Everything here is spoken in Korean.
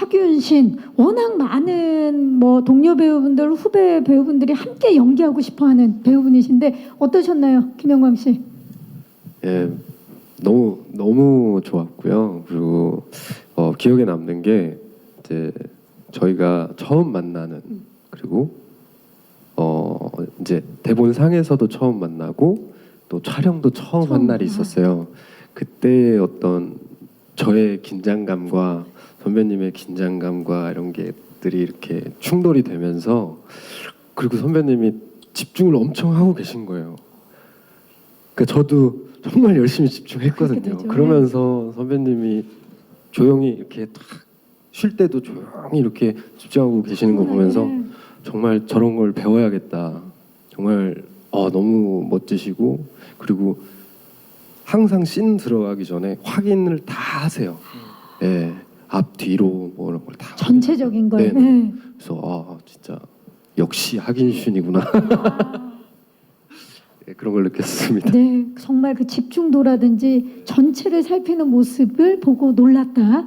하균신 워낙 많은 뭐 동료 배우분들 후배 배우분들이 함께 연기하고 싶어하는 배우분이신데 어떠셨나요, 김영광 씨? 예, 너무 너무 좋았고요. 그리고 어, 기억에 남는 게 이제 저희가 처음 만나는 그리고 어 이제 대본 상에서도 처음 만나고 또 촬영도 처음 처음, 한 날이 아. 있었어요. 그때 어떤 저의 긴장감과 선배님의 긴장감과 이런 게들이 이렇게 충돌이 되면서 그리고 선배님이 집중을 엄청 하고 계신 거예요. 그러니까 저도 정말 열심히 집중했거든요. 그러면서 선배님이 조용히 이렇게 딱 쉴 때도 조용히 이렇게 집중하고 계시는 거 보면서 네. 정말 저런 걸 배워야겠다. 정말 어, 너무 멋지시고 그리고 항상 씬 들어가기 전에 확인을 다 하세요. 예, 앞 뒤로 뭐 이런 걸 다. 전체적인 걸. 네, 네. 네. 그래서 아 진짜 역시 하긴슌이구나. 예, 그런 걸 느꼈습니다. 네, 정말 그 집중도라든지 전체를 살피는 모습을 보고 놀랐다.